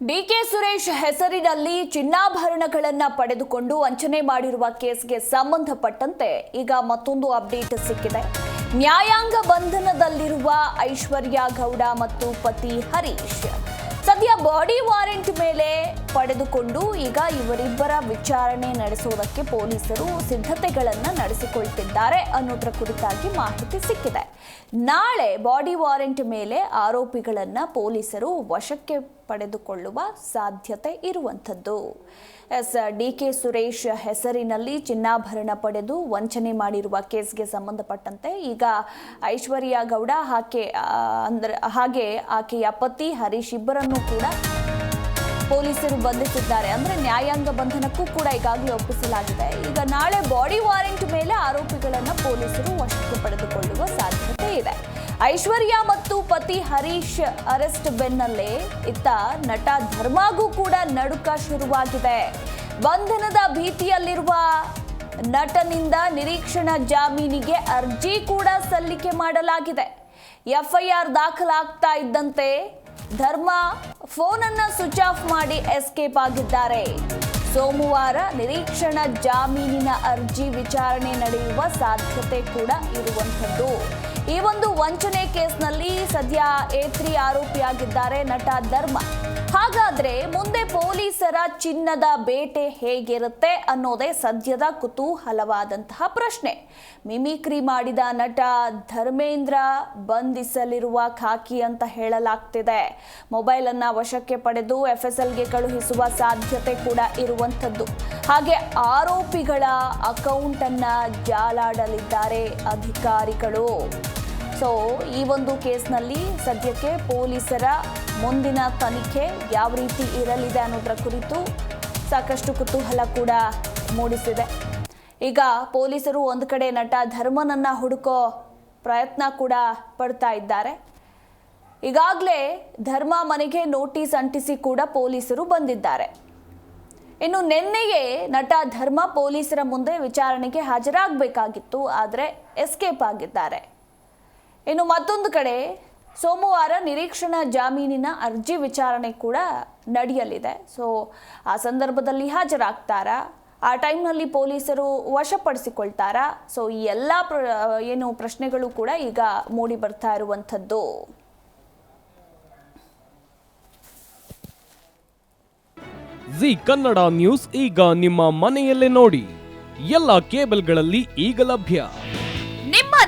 DK Suresh ಹೆಸರಿನಲ್ಲಿ ಚಿನ್ನಾಭರಣಗಳನ್ನು ಪಡೆದುಕೊಂಡು ವಂಚನೆ ಮಾಡಿರುವ ಕೇಸ್ಗೆ ಸಂಬಂಧಪಟ್ಟಂತೆ ಈಗ ಮತ್ತೊಂದು ಅಪ್ಡೇಟ್ ಸಿಕ್ಕಿದೆ. ನ್ಯಾಯಾಂಗ ಬಂಧನದಲ್ಲಿರುವ ಐಶ್ವರ್ಯ ಗೌಡ ಮತ್ತು ಪತಿ ಹರೀಶ್. ಸದ್ಯ ಬಾಡಿ ವಾರೆಂಟ್ ಮೇಲೆ ಪಡೆದುಕೊಂಡು ಈಗ ಇವರಿಬ್ಬರ ವಿಚಾರಣೆ ನಡೆಸುವುದಕ್ಕೆ ಪೊಲೀಸರು ಸಿದ್ಧತೆಗಳನ್ನು ನಡೆಸಿಕೊಳ್ತಿದ್ದಾರೆ ಅನ್ನೋದರ ಕುರಿತಾಗಿ ಮಾಹಿತಿ ಸಿಕ್ಕಿದೆ. ನಾಳೆ ಬಾಡಿ ವಾರೆಂಟ್ ಮೇಲೆ ಆರೋಪಿಗಳನ್ನು ಪೊಲೀಸರು ವಶಕ್ಕೆ ಪಡೆದುಕೊಳ್ಳುವ ಸಾಧ್ಯತೆ ಇರುವಂಥದ್ದು. ಎಸ್ ಡಿ ಕೆ ಸುರೇಶ್ ಹೆಸರಿನಲ್ಲಿ ಚಿನ್ನಾಭರಣ ಪಡೆದು ವಂಚನೆ ಮಾಡಿರುವ ಕೇಸ್ಗೆ ಸಂಬಂಧಪಟ್ಟಂತೆ ಈಗ ಐಶ್ವರ್ಯ ಗೌಡ ಆಕೆ ಅಂದ್ರೆ ಹಾಗೆ ಆಕೆಯ ಪತಿ ಹರೀಶ್ ಇಬ್ಬರನ್ನು ಕೂಡ ಪೊಲೀಸರು ಬಂಧಿಸಿದ್ದಾರೆ. ಅಂದರೆ ನ್ಯಾಯಾಂಗ ಬಂಧನಕ್ಕೂ ಕೂಡ ಈಗಾಗಲೇ ಒಪ್ಪಿಸಲಾಗಿದೆ. ಈಗ ನಾಳೆ ಬಾಡಿ ವಾರೆಂಟ್ ಮೇಲೆ ಆರೋಪಿಗಳನ್ನು ಪೊಲೀಸರು ವಶಕ್ಕೆ ಪಡೆದುಕೊಳ್ಳುವ ಸಾಧ್ಯತೆ ಇದೆ. ಐಶ್ವರ್ಯ ಮತ್ತು ಪತಿ ಹರೀಶ್ ಅರೆಸ್ಟ್ ಬೆನ್ನಲ್ಲೇ ಇತ್ತ ನಟ ಧರ್ಮಾಗೂ ಕೂಡ ನಡುಕ ಶುರುವಾಗಿದೆ. ಬಂಧನದ ಭೀತಿಯಲ್ಲಿರುವ ನಟನಿಂದ ನಿರೀಕ್ಷಣಾ ಜಾಮೀನಿಗೆ ಅರ್ಜಿ ಕೂಡ ಸಲ್ಲಿಕೆ ಮಾಡಲಾಗಿದೆ. ಎಫ್ಐಆರ್ ದಾಖಲಾಗ್ತಾ ಇದ್ದಂತೆ ಧರ್ಮ ಫೋನನ್ನು ಸ್ವಿಚ್ ಆಫ್ ಮಾಡಿ ಎಸ್ಕೇಪ್ ಆಗಿದ್ದಾರೆ. ಸೋಮವಾರ ನಿರೀಕ್ಷಣಾ ಜಾಮೀನಿನ ಅರ್ಜಿ ವಿಚಾರಣೆ ನಡೆಯುವ ಸಾಧ್ಯತೆ ಕೂಡ ಇರುವಂಥದ್ದು. ಈ ಒಂದು ವಂಚನೆ ಕೇಸ್ನಲ್ಲಿ ಸದ್ಯ ಎ ತ್ರೀ ಆರೋಪಿಯಾಗಿದ್ದಾರೆ ನಟ ಧರ್ಮ ಹಾಗಾದ್ರೆ ಮುಂದೆ ಪೊಲೀಸರ ಚಿನ್ನದ ಬೇಟೆ ಹೇಗಿರುತ್ತೆ ಅನ್ನೋದೇ ಸದ್ಯದ ಕುತೂಹಲವಾದಂತಹ ಪ್ರಶ್ನೆ. ಮಿಮಿಕ್ರಿ ಮಾಡಿದ ನಟ ಧರ್ಮೇಂದ್ರ ಬಂಧಿಸಲಿರುವ ಖಾಕಿ ಅಂತ ಹೇಳಲಾಗ್ತಿದೆ. ಮೊಬೈಲ್ ಅನ್ನ ವಶಕ್ಕೆ ಪಡೆದು ಎಫ್ಎಸ್ಎಲ್ಗೆ ಕಳುಹಿಸುವ ಸಾಧ್ಯತೆ ಕೂಡ ಇರುವಂಥದ್ದು. ಹಾಗೆ ಆರೋಪಿಗಳ ಅಕೌಂಟ್ ಅನ್ನ ಜಾಲಾಡಲಿದ್ದಾರೆ ಅಧಿಕಾರಿಗಳು. ಸೊ ಈ ಒಂದು ಕೇಸ್ನಲ್ಲಿ ಸದ್ಯಕ್ಕೆ ಪೊಲೀಸರ ಮುಂದಿನ ತನಿಖೆ ಯಾವ ರೀತಿ ಇರಲಿದೆ ಅನ್ನೋದರ ಕುರಿತು ಸಾಕಷ್ಟು ಕುತೂಹಲ ಕೂಡ ಮೂಡಿಸಿದೆ. ಈಗ ಪೊಲೀಸರು ಒಂದು ಕಡೆ ನಟ ಧರ್ಮನನ್ನ ಹುಡುಕೋ ಪ್ರಯತ್ನ ಕೂಡ ಪಡ್ತಾ ಇದ್ದಾರೆ. ಈಗಾಗಲೇ ಧರ್ಮ ಮನೆಗೆ ನೋಟಿಸ್ ಅಂಟಿಸಿ ಕೂಡ ಪೊಲೀಸರು ಬಂದಿದ್ದಾರೆ. ಇನ್ನು ನಿನ್ನೆಯೇ ನಟ ಧರ್ಮ ಪೊಲೀಸರ ಮುಂದೆ ವಿಚಾರಣೆಗೆ ಹಾಜರಾಗಬೇಕಾಗಿತ್ತು, ಆದರೆ ಎಸ್ಕೇಪ್ ಆಗಿದ್ದಾರೆ. ಇನ್ನು ಮತ್ತೊಂದು ಕಡೆ ಸೋಮವಾರ ನಿರೀಕ್ಷಣಾ ಜಾಮೀನಿನ ಅರ್ಜಿ ವಿಚಾರಣೆ ಕೂಡ ನಡೆಯಲಿದೆ. ಸೊ, ಆ ಸಂದರ್ಭದಲ್ಲಿ ಹಾಜರಾಗ್ತಾರಾ? ಆ ಟೈಮ್ನಲ್ಲಿ ಪೊಲೀಸರು ವಶಪಡಿಸಿಕೊಳ್ತಾರಾ? ಸೊ, ಈ ಎಲ್ಲ ಪ್ರ, ಏನು ಪ್ರಶ್ನೆಗಳು ಕೂಡ ಈಗ ಮೂಡಿ ಬರ್ತಾ ಇರುವಂಥದ್ದು. ಜಿ ಕನ್ನಡ ನ್ಯೂಸ್ ಈಗ ನಿಮ್ಮ ಮನೆಯಲ್ಲೇ ನೋಡಿ. ಎಲ್ಲ ಕೇಬಲ್ಗಳಲ್ಲಿ ಈಗ ಲಭ್ಯ.